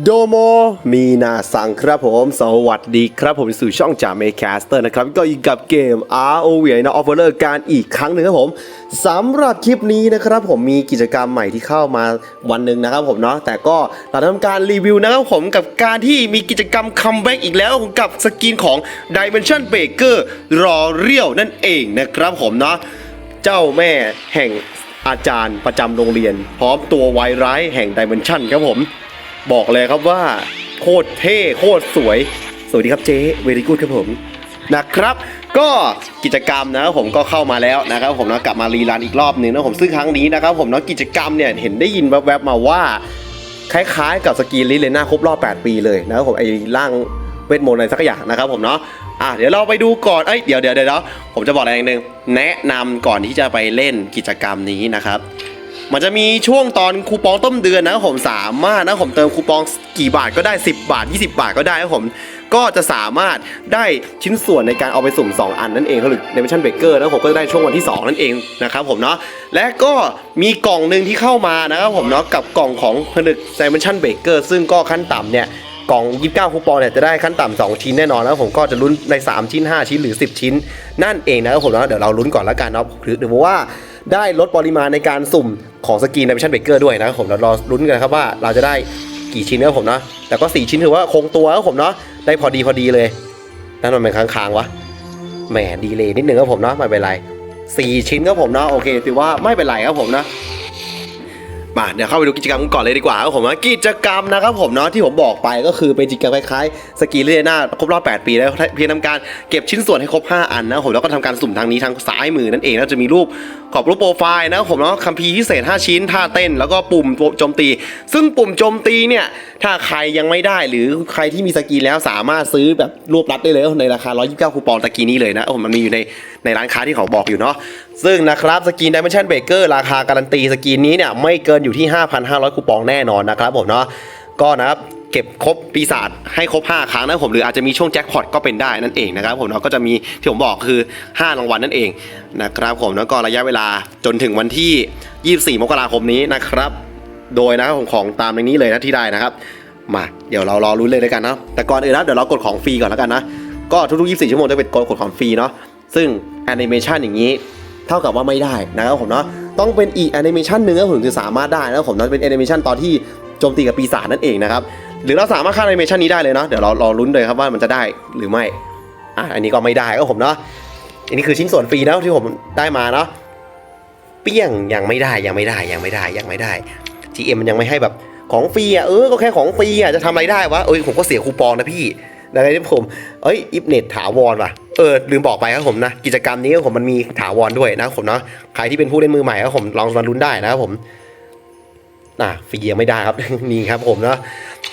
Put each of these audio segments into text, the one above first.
โดโมมีนาสังครับผม สวัสดีครับผมสู่ช่องจ่าเมคาสเตอร์นะครับ ก็อยู่กับเกม ROV นะออฟเฟอร์การอีกครั้งหนึ่งครับผมสำหรับคลิปนี้นะครับผมมีกิจกรรมใหม่ที่เข้ามาวันหนึ่งนะครับผมเนาะแต่ก็เราทำการรีวิวนะครับผมกับการที่มีกิจกรรมคัมแบ็กอีกแล้วกับสกินของ Dimension Breaker รอเรียวนั่นเองนะครับผมเนาะเจ้าแม่แห่งอาจารย์ประจำโรงเรียน พร้อมตัวไวร้ายแห่งดิเมนชันครับผม บอกเลยครับว่า โคตรเท่โคตรสวย สวัสดีครับเจ๊เวรีกูดครับผมนะครับก็กิจกรรมนะครับผมก็เข้ามาแล้วนะครับผมนะกลับมารีรันอีกรอบหนึ่งนะผมซึ่งครั้งนี้นะครับผมเนาะกิจกรรมเนี่ยเห็นได้ยินแวบๆมาว่าคล้ายๆ กับสกีลิเลน่าครบรอบ 8 ปีเลยนะครับผมไอ้ร่างเวทมนต์อะไรสักอย่างนะครับผมเนาะอะเดี๋ยวเราไปดูก่อนเอ้ยเดี๋ยวเดี๋ยวเดี๋ยวผมจะบอกอะไรอย่างหนึ่งแนะนำก่อนที่จะไปเล่นกิจกรรมนี้นะครับ มันจะมีช่วงตอนคูปองต้มเดือนนะผมสามารถนะผมเติมคูปองกี่บาทก็ได้ 10 บาท 20 บาทก็ได้นะครับผมก็จะสามารถได้ชิ้นส่วนในการเอาไปสุ่ม 2 อันนั่นเองหรือ Dimension Breaker แล้วผมก็จะได้ช่วงวันที่ 2 นั่นเองนะครับผมเนาะและก็มีกล่องหนึ่งที่เข้ามานะครับผมเนาะกับกล่องของผลึก Dimension Breaker ซึ่งก็ขั้นต่ำเนี่ย กล่อง29คูปองเนี่ยจะได้ขั้นต่ำ2ชิ้นแน่นอนแล้วผมก็จะลุ้นใน 3 ชิ้น 5 ชิ้นหรือ 10 ชิ้น นั่นเองนะครับผมนะเดี๋ยวเราลุ้นก่อนแล้วกันเนาะหรือหรือว่าได้ลดปริมาณในการสุ่มของสกีน Dimension Breaker ด้วยนะครับผมเรารอลุ้นกันนะครับว่าเราจะได้กี่ชิ้นนะครับผมเนาะแต่ก็ 4 ชิ้นถือว่าคงตัวครับผมเนาะได้พอดีพอดีเลยนั่นมันเป็นค้างๆวะแหมดีเลยนิดนึงครับผมเนาะไม่เป็นไร4ชิ้นครับผมเนาะโอเคถือว่าไม่เป็นไรครับผมนะ มาเดี๋ยวเข้าไปดูกิจกรรมกันก่อนเลยดีกว่าครับผมว่ากิจกรรมนะครับผมเนาะที่ผมบอกไปก็คือเป็นกิจกรรมคล้ายๆสกีเลน่าครบรอบ 8 ปีแล้วเพียงทำการเก็บชิ้นส่วนให้ครบ 5 อันนะผมแล้วก็ทำการสุ่มทางนี้ทางซ้ายมือนั่นเองแล้วจะมีรูป ขอบรูปโปรไฟล์นะครับผมเนาะคัมภีร์พิเศษ 5 ชิ้น ท่าเต้น แล้วก็ปุ่มโจมตี ซึ่งปุ่มโจมตีเนี่ย ถ้าใครยังไม่ได้หรือใครที่มีสกีแล้วสามารถซื้อแบบรวบรัดได้เลยในราคา 129 คูปองตะกี้นี้เลยนะผมมันมีอยู่ในในร้านค้าที่เขาบอกอยู่เนาะซึ่งนะครับสกิน Dimension Breaker ราคาการันตีสกินนี้เนี่ยไม่เกินอยู่ที่ 5,500 คูปองแน่นอนนะครับผมเนาะก็นะครับ เก็บครบปีศาจให้ครบ 5 ครั้งนะผมหรืออาจจะมีช่วงแจ็คพอตก็เป็นได้นั่นเองนะครับผมเนาะก็จะมีที่ผมบอกคือ 5 รางวัลนั่นเองนะครับผมแล้วก็ระยะเวลาจนถึงวันที่ 24 มกราคมนี้นะครับ โดยนะครับผมของตามในนี้เลยนะที่ได้นะครับ มาเดี๋ยวเรารอรุ้นเลยแล้วยกันนะแต่ก่อนอื่นนะเดี๋ยวเรากดของฟรีก่อนแล้วกันนะก็ทุกๆ24 ชั่วโมงจะเป็นกดของฟรีเนาะซึ่งแอนิเมชันอย่างนี้เท่ากับว่าไม่ได้นะครับผมเนาะต้องเป็นอีกแอนิเมชันหนึ่งนะผมถึงสามารถได้นะครับผมเนาะเป็นแอนิเมชันตอนที่โจมตีกับปีศาจนั่นเองนะครับ หรือเราสามารถฆ่าแอนิเมชันนี้ได้เลยเนาะเดี๋ยวเรารอลุ้นเลยครับว่ามันจะได้หรือไม่อะอันนี้ก็ไม่ได้ครับผมเนาะอันนี้คือชิ้นส่วนฟรีนะที่ผมได้มาเนาะเปี้ยงยังไม่ได้ยังไม่ได้ยังไม่ได้ยังไม่ได้ GM มันยังไม่ให้แบบของฟรีอะเออก็แค่ของฟรีอะจะทำอะไรได้วะเอ้ยผมก็เสียคูปองนะพี่อะไรที่ผมเอ้ยอิฟเน็ตถาวรว่ะเออลืมบอกไปครับผมนะกิจกรรมนี้ผมมันมีถาวรด้วยนะผมเนาะใครที่เป็นผู้เล่นมือใหม่ครับผมลองมาลุ้นได้นะครับผมอะฟรียังไม่ได้ครับนี่ครับผมเนาะ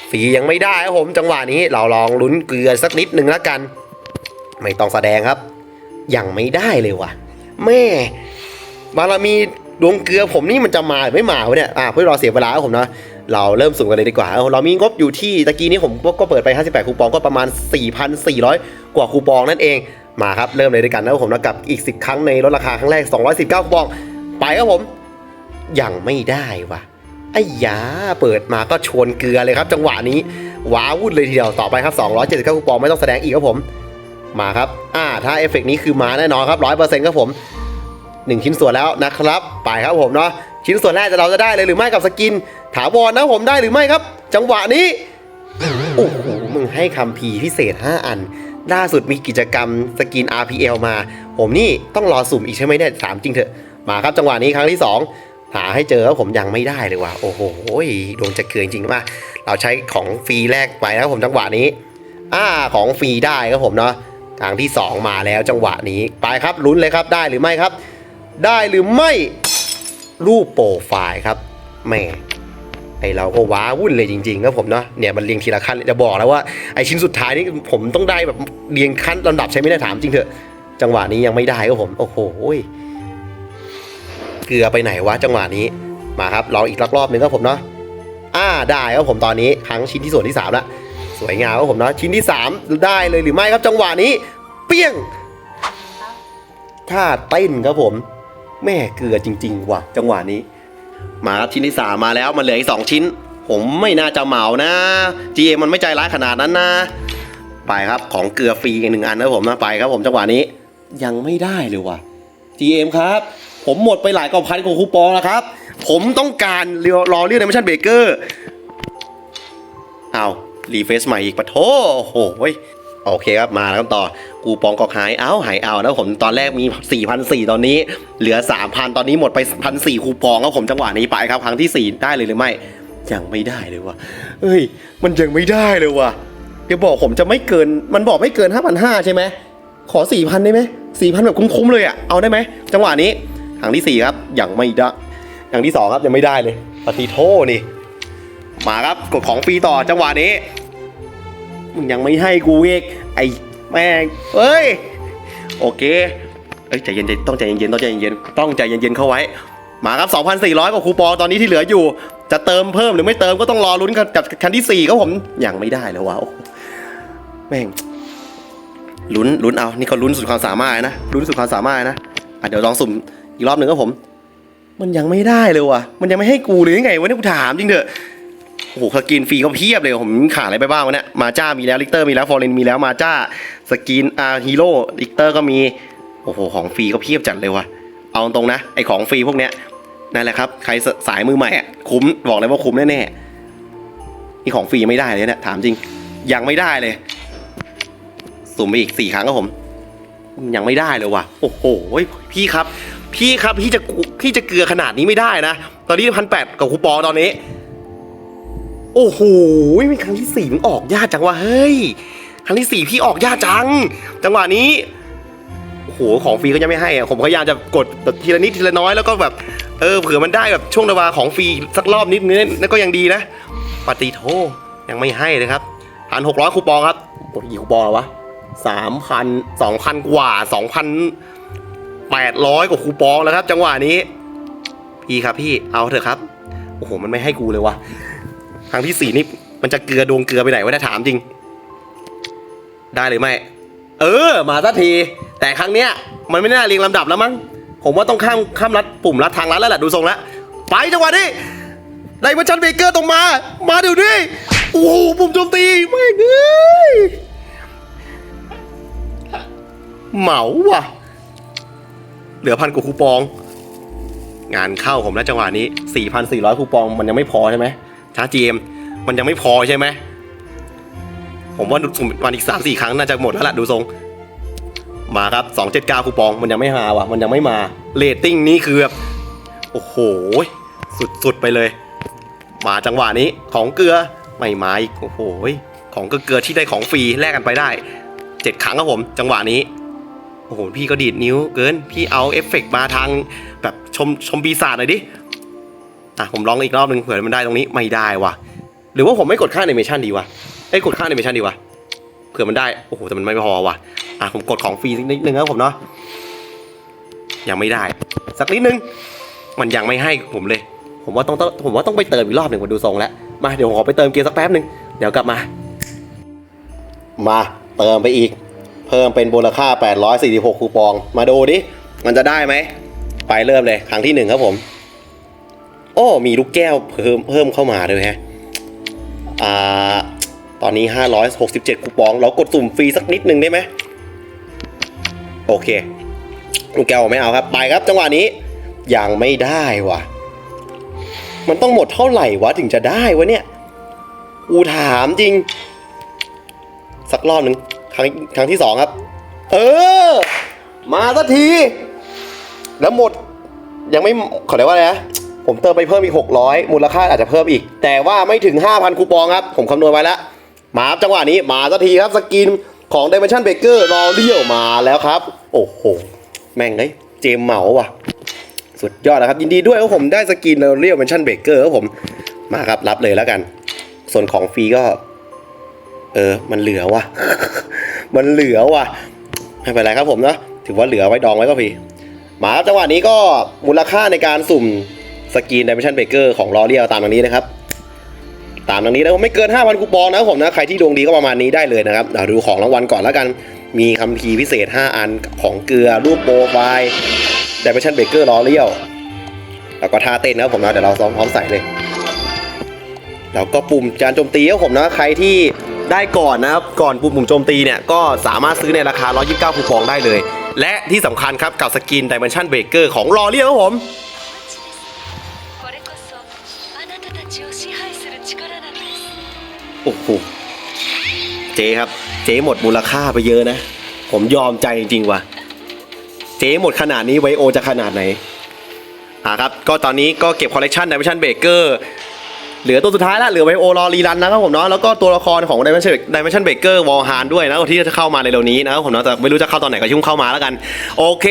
ฟียังไม่ได้ครับผมจังหวะนี้เราลองลุ้นเกลือสักนิดหนึ่งแล้วกัน ไม่ต้องแสดงครับ ยังไม่ได้เลยว่ะ แม่ บารมีดวงเกลือผมนี่มันจะมาหรือไม่มาวะเนี่ยอ่าเพื่อรอเสียเวลาครับผมนะเราเริ่มสุ่มกันเลยดีกว่า เรามีงบอยู่ที่ตะกี้นี้ผมก็เปิดไป 58 คูปองก็ประมาณ 4,400 กว่าคูปองนั่นเองมาครับ เริ่มเลยด้วยกันนะครับผมนะกับอีก 10 ครั้งในลดราคาครั้งแรก 219คูปอง ไปครับผม ยังไม่ได้ว่ะ ไอ้ยาเปิดมาก็ชวนเกลือเลยครับ จังหวะนี้ว้าวุ่นเลยทีเดียวต่อไปครับ 279คูปองไม่ต้องแสดงอีกครับผม มาครับ อ่า ถ้าเอฟเฟกต์นี้คือมาแน่นอนครับ 100%ครับผมหนึ่งชิ้นส่วนแล้วนะครับ ไปครับผมเนาะชิ้นส่วนแรกจะเราจะได้เลยหรือไม่กับสกิน ถาวรนะผมได้หรือไม่ครับ จังหวะนี้โอ้โหมึงให้คำพีพิเศษ 5 อันล่าสุดมีกิจกรรมสกิน RPL มา ผมนี่ต้องรอสุ่มอีกใช่ไหมเนี่ยถามจริงเถอะมาครับจังหวะนี้ครั้งที่ 2 หาให้เจอแล้วผมยังไม่ได้เลยว่ะโอ้โหดวงจะเกลือจริงๆมาเราใช้ของฟรีแรกไปนะครับผมจังหวะนี้ อ่าของฟรีได้ครับผมเนาะทางที่ 2 มาแล้วจังหวะนี้ไปครับลุ้นเลยครับได้หรือไม่ครับ ได้หรือไม่รูปโปรไฟล์ครับแม่ไอเราก็ว้าวุ่นเลยจริงๆครับผมเนาะเนี่ยมันเรียงทีละขั้นจะบอกแล้วว่าไอชิ้นสุดท้ายนี่ผมต้องได้แบบเรียงขั้นลำดับใช้ไม่ได้ถามจริงเถอะ จังหวะนี้ยังไม่ได้ครับผม โอ้โห เกลือไปไหนวะจังหวะนี้ มาครับรออีกรอบๆหนึ่งครับผมเนาะอ่าได้ครับผมตอนนี้ครั้งชิ้นที่ส่วนที่สามละสวยงามครับผมเนาะชิ้นที่สามได้เลยหรือไม่ครับจังหวะนี้ เปี้ยงท่าเต้นครับผม แม่เกลือจริง ๆ ว่ะ จังหวะนี้ มาครับชิ้นที่สามมาแล้วมันเหลืออีกสองชิ้น ผมไม่น่าจะเหมานะ GM มันไม่ใจร้ายขนาดนั้นนะ ไปครับของเกลือฟรีหนึ่งอันนะผมนะไปครับผมจังหวะนี้ ยังไม่ได้เลยว่ะ GM ครับ ผมหมดไปหลายกว่าพันกว่าคูปองแล้วครับ ผมต้องการเรียรอเรียกในมิชชั่นเบเกอร์เอารีเฟซใหม่อีกปะโถโอ้โหเว้ยโอเคครับมาแล้วต่อคูปองก็หายเอาหายเอาแล้วผมตอนแรกมี4,400ตอนนี้ เหลือ 3,000 ตอนนี้หมดไป1,400คูปองครับผมจังหวะนี้ไปครับ ครั้งที่ 4 ได้เลยหรือไม่ยังไม่ได้เลยว่ะเอ้ย มันยังไม่ได้เลยว่ะเดี๋ยวบอกผมจะไม่เกินมันบอกไม่เกิน5,500ใช่ไหมขอ4,000ได้ไหม4,000แบบคุ้มๆเลยอะเอาได้ไหมจังหวะนี้ ครั้งที่ 4 ครับยังไม่ได้อย่างที่ 2 ครับยังไม่ได้เลยปฏิโทนี่ มาครับกดของฟรีต่อจังหวะนี้มึงยังไม่ให้กูเอกไอ้แม่งเอ้ยโอเคเอ้ยใจเย็นๆต้องใจเย็นๆต้องใจเย็นๆต้องใจเย็นๆเข้าไว้ มาครับ 2,400กว่าคูปองตอนนี้ที่เหลืออยู่ จะเติมเพิ่มหรือไม่เติมก็ต้องรอลุ้นกับกับคันที่ 4 ครับผมยังไม่ได้แล้ววะแม่งลุ้นลุ้นเอา นี่เขาลุ้นสุดความสามารถนะลุ้นสุดความสามารถนะอะเดี๋ยวลองสุ่ม อีกรอบหนึ่งครับผม มันยังไม่ได้เลยว่ะ มันยังไม่ให้กูเลยยังไงวะเนี่ยกูถามจริงเถอะโอ้โหสกินฟรีเขาเพียบเลยผมขาดอะไรไปบ้างวะเนี่ยมาจ้ามีแล้วลิกเตอร์มีแล้วฟอร์เรนมีแล้วมาจ้าสกินอาฮีโร่ลิกเตอร์ก็มีโอ้โหของฟรีเขาเพียบจัดเลยว่ะเอาตรงนะไอของฟรีพวกเนี้ยนั่นแหละครับใครสสายมือใหม่อะคุ้มบอกเลยว่าคุ้มแน่ๆนี่ของฟรีไม่ได้เลยเนี่ยถามจริง ยังไม่ได้เลยสุ่มไปอีกสี่ครั้งครับผม ยังไม่ได้เลยว่ะ โอ้โหพี่ครับ พี่ครับพี่จะพี่จะเกลือขนาดนี้ไม่ได้นะ ตอนนี้พันแปดกับคูปองตอนนี้ โอ้โหมีครั้งที่สี่มันออกยากจังวะเฮ้ย ครั้งที่สี่พี่ออกยากจัง จังหวะนี้โอ้โหของฟรีก็ยังไม่ให้อะผมพยายามจะกดแบบทีละนิดทีละน้อยแล้วก็แบบเออเผื่อมันได้แบบช่วงระวาของฟรีสักรอบนิดนึงนั่นก็ยังดีนะปฏิโทยังไม่ให้เลยครับพันหกร้อยคูปองครับหมดกี่คูปองแล้ววะสามพันสองพันกว่าสองพัน แปดร้อยกว่าคูปองแล้วครับ จังหวะนี้ พี่ครับพี่เอาเถอะครับ โอ้โห มันไม่ให้กูเลยวะครั้งที่สี่นี่มันจะเกลือดวงเกลือไปไหนวะเนี่ยถามจริง ได้หรือไม่ เออ มาสักที แต่ครั้งเนี้ย มันไม่น่าเรียงลำดับแล้วมั้งผมว่าต้องข้ามข้ามรัดปุ่มรัดทางรัดแล้วแหละดูทรงแล้วไปจังหวะนี้ไดมอนชันเบเกอร์ตรงมา มาเดี๋ยวนี้โอ้โหปุ่มโจมตีไม่เงยเหมาว่ะ เหลือพันกว่าคูปอง งานเข้าผมแล้วจังหวะนี้ 4,400คูปองมันยังไม่พอใช่ไหมช้าจีเอ็มมันยังไม่พอใช่ไหมผมว่าสุ่มวันอีก3-4ครั้งน่าจะหมดแล้วล่ะดูทรง มาครับ279คูปองมันยังไม่มาว่ะ มันยังไม่มาเรตติ้งนี้คือแบบโอ้โห สุดๆไปเลย มาจังหวะนี้ของเกลือไม่มาอีกโอ้โห ของเกลือที่ได้ของฟรีแลกกันไปได้7ครั้งครับผม จังหวะนี้ โอ้โหพี่ก็ดีดนิ้วเกิน พี่เอาเอฟเฟกต์มาทางแบบชมชมปีศาจหน่อยดิ อะผมลองอีกรอบหนึ่งเผื่อมันได้ตรงนี้ไม่ได้ว่ะ หรือว่าผมไม่กดค่าแอนิเมชันดีวะเอ้ยกดค่าแอนิเมชันดีวะเผื่อมันได้ โอ้โหแต่มันไม่พอว่ะ อะผมกดของฟรีนิดนึงครับผมเนาะ ยังไม่ได้ สักนิดนึง มันยังไม่ให้ผมเลย ผมว่าต้องต้องผมว่าต้องไปเติมอีกรอบหนึ่งมาดูทรงแล้ว มาเดี๋ยวผมขอไปเติมเกียร์สักแป๊บหนึ่งเดี๋ยวกลับมา มาเติมไปอีก เพิ่มเป็นมูลค่า 846 คูปอง มาดูดิ มันจะได้ไหม ไปเริ่มเลย ครั้งที่หนึ่งครับผม โอ้ มีลูกแก้วเพิ่มเพิ่มเข้ามาด้วยฮะ อ่า ตอนนี้ 567 คูปอง เรากดสุ่มฟรีสักนิดหนึ่งได้ไหม โอเค ลูกแก้วไม่เอาครับ ไปครับจังหวะนี้ ยังไม่ได้ว่ะมันต้องหมดเท่าไหร่วะถึงจะได้วะเนี่ย อูถามจริง สักรอบหนึ่ง รั้งครั้งที่สองครับ เออ มาสักที แล้วหมด ยังไม่ขอเรียกว่าอะไรนะ ผมเติมไปเพิ่มอีก 600 มูลค่าอาจจะเพิ่มอีก แต่ว่าไม่ถึง 5,000 คูปองครับ ผมคำนวณไว้แล้ว มาครับจังหวะนี้ มาสักทีครับ สกินของ Dimension Baker รอเลี้ยวมาแล้วครับ โอ้โห แม่งเลยเจมเหมาว่ะ สุดยอดนะครับ ยินดีด้วยครับผมได้สกินเรียลเมนชั่นเบเกอร์ครับผม มาครับรับเลยแล้วกัน ส่วนของฟรีก็ เออ มันเหลือว่ะ มันเหลือว่ะไม่เป็นไรครับผมเนาะถือว่าเหลือไว้ดองไว้ก็พี่มาจังหวะนี้ก็มูลค่าในการสุ่มสกิน Dimension Breaker ของลอเรียลตามดังนี้นะครับ ตามดังนี้นะผมไม่เกิน 5,000คูปองนะครับผมนะใครที่ดวงดีก็ประมาณนี้ได้เลยนะครับเดี๋ยวดูของรางวัลก่อนแล้วกันมีคัมภีร์พิเศษ 5 อันของเกลือรูปโปรไฟล์ Dimension Breaker ลอเรียลแล้วก็ท่าเต้นนะผมนะเดี๋ยวเราซ้อมพร้อมใส่เลยแล้วก็ปุ่มการโจมตีครับผมนะใครที่ ได้ก่อนนะครับ ก่อนปุ่มปุ่มโจมตีเนี่ย ก็สามารถซื้อในราคา 129 คูปองได้เลย และที่สำคัญครับกับสกิน Dimension Breaker ของลอเรียครับผมโอ้โหเจ๊ครับ เจ๊หมดมูลค่าไปเยอะนะ ผมยอมใจจริงๆว่ะ เจ๊หมดขนาดนี้ไวโอจะขนาดไหนอะครับ ก็ตอนนี้ก็เก็บคอลเลกชัน Dimension Breaker เหลือตัวสุดท้ายละเหลือไวโอรอรีรันนะครับผมเนาะแล้วก็ตัวละครของ Dimension Dimension Breaker วอลฮานด้วยนะที่จะเข้ามาในเร็วนี้นะครับผมเนาะแต่ไม่รู้จะเข้าตอนไหนก็ยุ่งเข้ามาแล้วกัน โอเค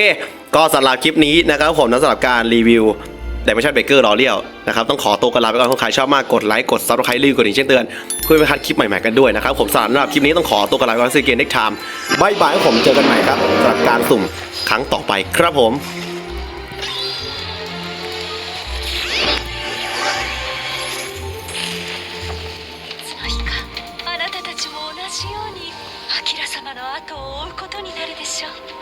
ก็สำหรับคลิปนี้นะครับผมนะสำหรับการรีวิว Dimension Breaker รอเลี้ยวนะครับต้องขอตัวกันลาไปก่อนถ้าใครชอบมากกดไลค์กด Subscribe รีบกดดิ่งแจ้งเตือนเพื่อไม่พลาดคลิปใหม่ๆกันด้วยนะครับผมสำหรับคลิปนี้ต้องขอตัวกันลาไปก่อนซีเกนเน็กไทม์บายบายครับผมเจอกันใหม่ครับสำหรับการสุ่มครั้งต่อไปครับผม 様の後を追うことになるでしょう。